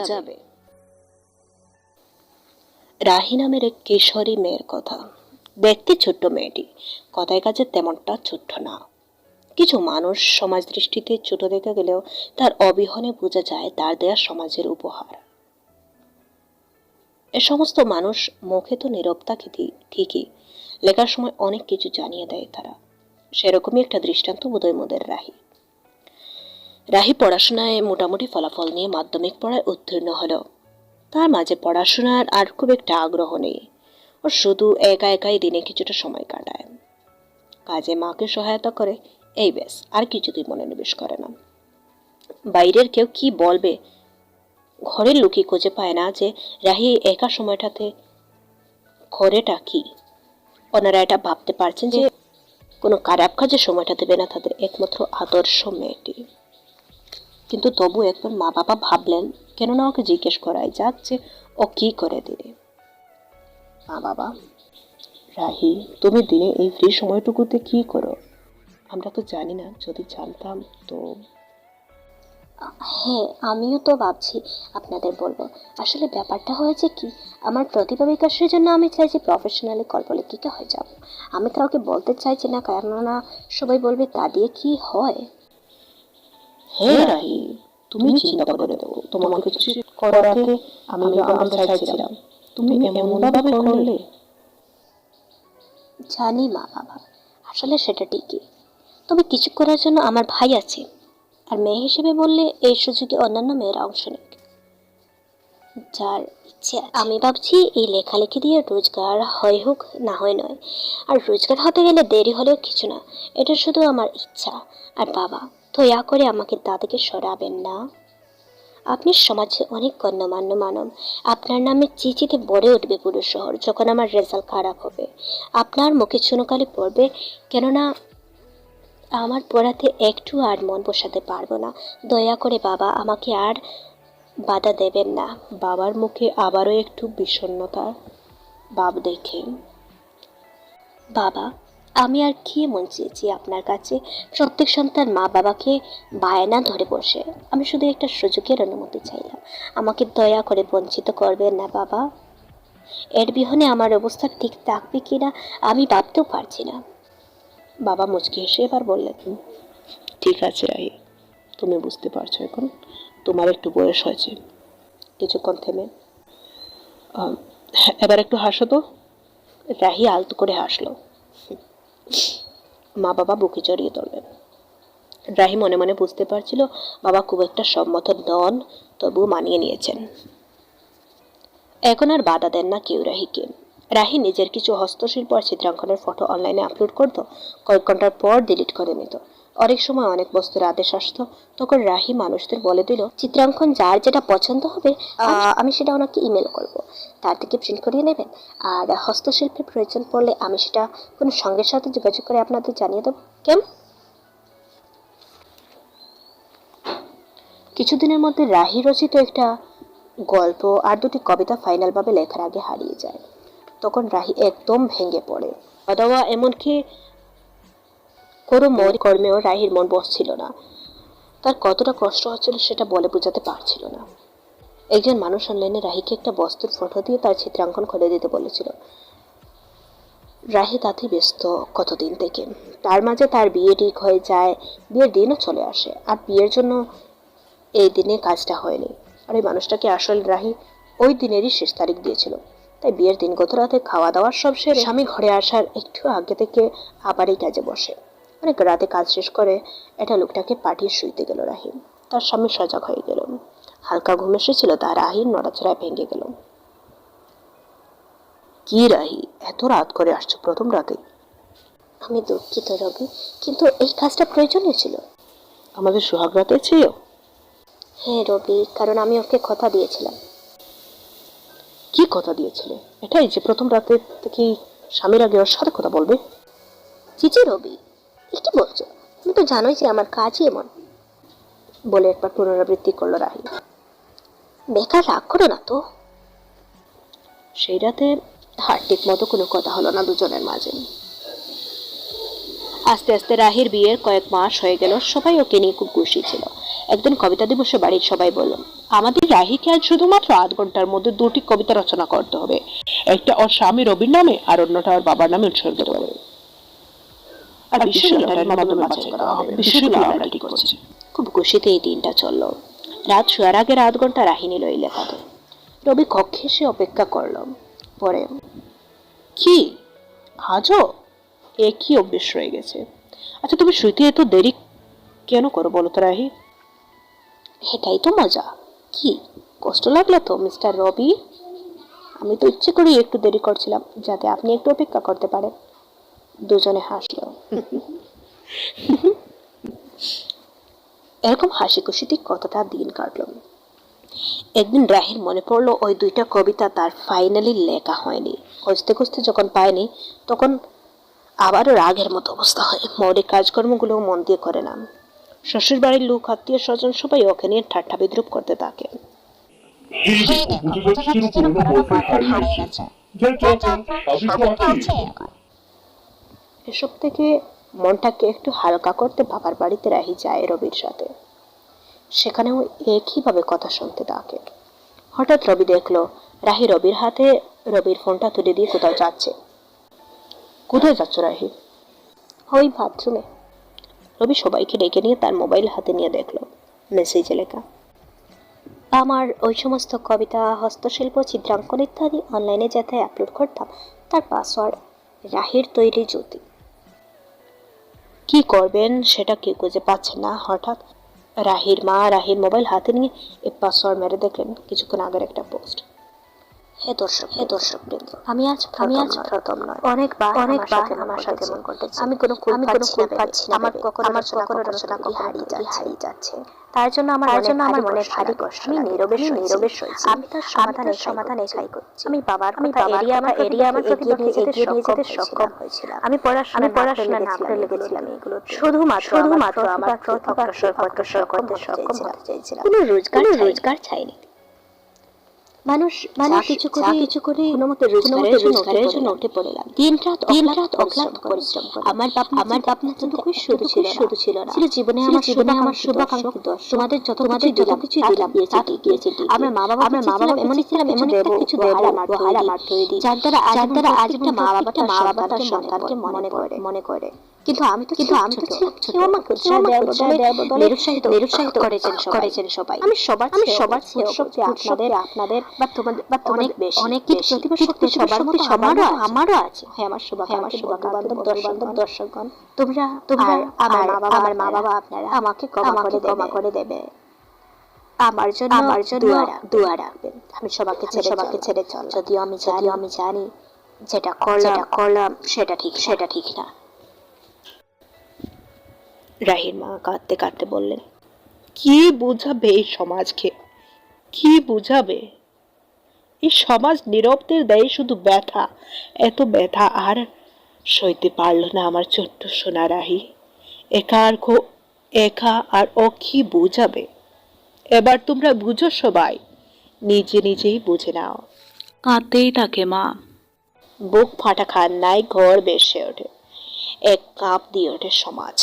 বুঝাবে রাহি নামের এক কিশোরী মেয়ের কথা। দেখতে ছোট্ট মেয়েটি। কথায় কাজে তেমনটা ছোট্ট না। কিছু মানুষ সমাজ দৃষ্টিতে ছোট দেখা গেলেও তার অবিহনে বোঝা যায় তার দেয়া সমাজের উপহার। এ সমস্ত মানুষ মুখে তো নীরব থাকে ঠিকই। লেখার সময় অনেক কিছু জানিয়ে দেয় তারা। সেরকমই একটা দৃষ্টান্ত বোধহয় মোদের রাহি। রাহি পড়াশোনায় মোটামুটি ফলাফল নিয়ে মাধ্যমিক পড়ায় উত্তীর্ণ হলো। তার মাঝে পড়াশোনার আর খুব একটা আগ্রহ নেই। ও শুধু একা একাই দিনে কিছুটা সময় কাটায়। কাজে মাকে সহায়তা করে, এই ব্যাস, আর কিছুতেই মনোনিবেশ করে না। বাইরের কেউ কি বলবে? ঘরের লোকই খুঁজে পায় না যে রাহি একা সময়টাতে ঘরেটা কি। ওনারা এটা ভাবতে পারছেন যে কোনো খারাপ কাজে সময়টা দেবে না তাদের একমাত্র আদর্শ মেয়েটি। কিন্তু তবু একবার মা বাবা ভাবলেন, কেননা ওকে জিজ্ঞেস করাই যাক যে ও কি করে দিলে মা বাবা রাহি, তুমি দিনে এই ফ্রি সময়টুকুতে কি করো? আমরা তো জানি না, যদি জানতাম তো হ্যাঁ আমিও তো ভাবছি, আপনাদের বলব। আসলে ব্যাপারটা হয়েছে কি, আমার প্রতিভা বিকাশের জন্য আমি চাইছি প্রফেশনালি কল্পলেখিকা হয়ে যাব। আমি কাউকে বলতে চাইছি না, কেননা সবাই বলবে, তা দিয়ে কি হয়? হ্যাঁ রাহি তুমি চিন্তা করে দেবো তোমাকে কিছু করার আগে আমি আমি চাইছিলাম তুমি এমন ভাবে করলে জানি মা বাবা আসলে সেটা ঠিকই তবে কিছু করার জন্য আমার ভাই আছে আর মেয়ে হিসেবে বললে এই সুযোগে অন্যান্য মেয়েরা অংশ নেবে যার ইচ্ছে আমি ভাবছি এই লেখালেখি দিয়ে রোজগার হয় হোক না হয় নয় আর রোজগার হতে গেলে দেরি হলেও কিছু না এটা শুধু আমার ইচ্ছা আর বাবা দয়া করে আমাকে থেকে সরাবেন না। আপনি সমাজে অনেক গণ্যমান্য মানব। আপনার নামে চিচিতে বড়ে উঠবে পুরো শহর, যখন আমার রেজাল্ট খারাপ হবে। আপনার মুখে চুনকালি পড়বে, কেননা আমার পড়াতে একটু আর মন বসাতে পারব না। দয়া করে বাবা, আমাকে আর বাধা দেবেন না। বাবার মুখে আবারও একটু বিষণ্ণতা ভাব দেখে বাবা আমি আর কি মন চেয়েছি আপনার কাছে? প্রত্যেক সন্তান মা বাবাকে বায়না ধরে বসে। আমি শুধু একটা সুযোগের অনুমতি চাইলাম। আমাকে দয়া করে বঞ্চিত করবেন না, বাবা। এর বিহনে আমার অবস্থা ঠিক থাকবে কিনা, আমি ভাবতেও পারছি না। বাবা মুচকি হেসে এবার বললেন, ঠিক আছে রাহি তুমি বুঝতে পারছ এখন। তোমার একটু বয়স হয়েছে। কিছুক্ষণ থেমে এবার একটু হাসো তো। রাহি আলতো করে হাসলো। মা বাবা বুকে জড়িয়ে ধরলেন। রাহি মনে মনে বুঝতে পারছিল, বাবা খুব একটা সম্মত নন তবু মানিয়ে নিয়েছেন। এখন আর বাধা দেন না কেউ রাহিকে। রাহি নিজের কিছু হস্তশিল্প আর চিত্রাঙ্কনের ফটো অনলাইনে আপলোড করত, কয়েক ঘণ্টার পর ডিলিট করে নিত। অনেক সময় অনেক বস্তুর আদেশ আসতো তখন রাহি মানুষদের বলে দিল চিত্রাঙ্কন যার যেটা পছন্দ হবে আমি সেটা ওনাকে ইমেল করব। তার থেকে প্রিন্ট করিয়ে নেবেন। আর হস্তশিল্পের প্রয়োজন পড়লে আমি সেটা কোনো সঙ্গের সাথে যোগাযোগ করে আপনাদের জানিয়ে দেবো। কেমন কিছুদিনের মধ্যে রাহি রচিত একটা গল্প আর দুটি কবিতা ফাইনালভাবে লেখার আগে হারিয়ে যায়। তখন রাহি একদম ভেঙে পড়ে। অথবা এমনকি কোনো মন কর্মেও রাহির মন বসছিল না। তার কতটা কষ্ট হচ্ছিল সেটা বলে বোঝাতে পারছিল না। একজন মানুষ অনলাইনে রাহিকে একটা বস্তুর ফটো দিয়ে তার চিত্রাঙ্কন করে দিতে বলেছিল। রাহি তাতে ব্যস্ত কতদিন থেকে। তার মাঝে তার বিয়ে ঠিক হয়ে যায়, বিয়ের দিনও চলে আসে, আর বিয়ের জন্য এই দিনে কাজটা হয়নি। আর এই মানুষটাকে আসলে রাহি ওই দিনেরই শেষ তারিখ দিয়েছিল। তাই বিয়ের দিন গত রাতে খাওয়া দাওয়ার সব সেরে স্বামী ঘরে আসার একটু আগে থেকে আবার এই কাজে বসে। অনেক রাতে কাজ শেষ করে এটা লোকটাকে পাঠিয়ে শুইতে গেল রাহিম। তার স্বামী সজাগ হয়ে গেল। হালকা ঘুম এসেছিল তার রাহির নড়াচড়ায় ভেঙে গেল। কি রাহি, এত রাত করে আসছো প্রথম রাতে? আমি দুঃখিত রবি, কিন্তু এই কাজটা প্রয়োজনীয় ছিল। আমাদের সোহাগ রাতে ছিল? হ্যাঁ রবি, কারণ আমি ওকে কথা দিয়েছিলাম। কি কথা দিয়েছিলে? এটাই যে প্রথম রাতে থেকে স্বামীর আগে ওর সাথে কথা বলবে? চিচি রবি কি বলছো, তুমি তো জানোই যে আমার কাজই এমন, বলে একবার পুনরাবৃত্তি করল রাহি। বেকার রাগ করো না তো? সেই রাতে হার ঠিক মতো কোনো কথা হলো না দুজনের মাঝে। আস্তে আস্তে রাহির বিয়ের কয়েক মাস হয়ে গেল, সবাই ওকে নিয়ে খুব খুশি ছিল। একদিন কবিতা দিবসে বাড়ির সবাই বলল, আমাদের রাহিকে আজ শুধুমাত্র আধ ঘণ্টার মধ্যে দুটি কবিতা রচনা করতে হবে। একটা ওর স্বামী রবির নামে আর অন্যটা ওর বাবার নামে উৎসর্গিত হবে। আর মাধ্যমে বাছাই করা হবে। খুব খুশিতে এই দিনটা চলল। রাত শোয়ার আগের আধ ঘণ্টা রাহি নিল এই রবি কক্ষে এসে অপেক্ষা করল। পরে কি? আজও? এ কি অভ্যেস রয়ে গেছে। আচ্ছা তুমি শুইতে এত দেরি কেন করো বলো তো রাহি? এটাই তো মজা। কি? কষ্ট লাগল তো মিস্টার রবি? আমি তো ইচ্ছে করেই একটু দেরি করছিলাম যাতে আপনি একটু অপেক্ষা করতে পারেন। দুজনে হাসলো। এরকম হাসি খুশিতে কতটা দিন কাটলো। একদিন রাহির মনে পড়ল ওই দুইটা কবিতা তার ফাইনালি লেখা হয়নি। খুঁজতে খুঁজতে যখন পায়নি তখন আবারও রাগের মতো অবস্থা হয়। মৌলিক কাজকর্মগুলো মন দিয়ে করে না। শ্বশুর বাড়ির লোক আত্মীয় স্বজন সবাই ওকে নিয়ে ঠাট্টা বিদ্রুপ করতে থাকে। এই দেখো হারিয়ে গেছে যাই চল চল আবির তো আছে এসব থেকে মনটাকে একটু হালকা করতে বাবার বাড়িতে রাহি যায় রবির সাথে। সেখানেও একইভাবে কথা শুনতে থাকে হঠাৎ রবি দেখল রাহি রবির হাতে রবির ফোনটা তুলে দিয়ে কোথাও যাচ্ছে। কোথায় যাচ্ছ রাহি? ওই বাথরুমে। রবি সবাইকে ডেকে নিয়ে তার মোবাইল হাতে নিয়ে দেখল মেসেজে লেখা। আমার ওই সমস্ত কবিতা হস্তশিল্প চিত্রাঙ্কন ইত্যাদি অনলাইনে যাতে আপলোড করতাম তার পাসওয়ার্ড রাহির তৈরি জ্যোতি। কি করবেন সেটা কেউ খুঁজে পাচ্ছে না। হঠাৎ রাহির মা, রাহির মোবাইল হাতে নিয়ে এ পাসওয়ার্ড মেরে দেখলেন, কিছুক্ষণ আগের একটা পোস্ট। হে দর্শক হে দর্শক আমি আজ আমি আজ প্রথম নয়। অনেকবার অনেকবার আমার সাথে মন করতেছে আমি কোনো আমি কোনো পাচ্ছি না আমার কখনো আমার কখনো রচনা হারিয়ে যাচ্ছে হারিয়ে যাচ্ছে। তার জন্য আমার তার জন্য আমার মনে ভারী কষ্ট আমি নীরবে নীরবে সইছি আমি তার সমাধানের সমাধান একাই করছি। আমি বাবার আমি এরিয়া আমার এরিয়া আমার এগিয়ে নিয়ে যেতে এগিয়ে যেতে সক্ষম হয়েছিলাম। আমি পড়াশোনা আমি পড়াশোনা না করে লেগেছিলাম এগুলো শুধুমাত্র শুধুমাত্র আমার করতে সক্ষম হতে চাইছিলাম। কোনো রোজগার রোজগার চাইনি মানুষ মানুষ কিছু করে কিছু করে রোজগারের জন্য উঠে পড়লাম। দিন রাত দিন রাত অক্লান্ত পরিশ্রম করে আমার বাপ আমার বাপ না শুধু ছিল শুধু ছিল না। ছিল জীবনে আমার জীবনে আমার শুভাকাঙ্ক্ষী দশ তোমাদের যত তোমাদের যত কিছু দিলাম। তাতে গিয়েছে আমরা মা বাবা আমরা মা বাবা ছিলাম এমন একটা কিছু দেব আমার হার আমার তৈরি যার দ্বারা যার দ্বারা আজীবন মা বাবাটা মা বাবা তার সন্তানকে মনে করে মনে করে কিন্তু আমি তো কিন্তু আমি তো ছিলাম কেউ আমাকে কেউ দেওয়ার বদলে নিরুৎসাহিত নিরুৎসাহিত করেছেন করেছেন সবাই আমি সবার আমি সবার আপনাদের আপনাদের বা তোমাদের বা অনেক বেশি। অনেক প্রতিভা শক্তি সবার মধ্যে সবারও আমারও আছে। হ্যাঁ আমার শুভাকাঙ্ক্ষী আমার শুভাকাঙ্ক্ষী বান্ধব দর্শকগণ তোমরা তোমরা আমার মা বাবা আমার মা বাবা আপনারা আমাকে ক্ষমা করে ক্ষমা করে দেবে। আমার জন্য আমার জন্য দোয়া রাখবেন আমি সবাইকে ছেড়ে সবাইকে ছেড়ে চল যদিও আমি যদিও আমি জানি যেটা করলাম যেটা করলাম সেটা ঠিক সেটা ঠিক না। রাহির মা কাঁদতে কাঁদতে বললেন কি বুঝাবে এই সমাজকে? কি বুঝাবে? এই সমাজ নীরবদের দেয় শুধু ব্যথা। এত ব্যথা আর সইতে পারল না আমার ছোট্ট সোনা রাহি। একা আর খো একা আর কি বুঝাবে? এবার তোমরা বুঝো সবাই। নিজে নিজেই বুঝে নাও। কাঁদতেই থাকে মা। বুক ফাটা খান্নায় ঘর বেসে ওঠে। এক কাপ দিয়ে ওঠে সমাজ।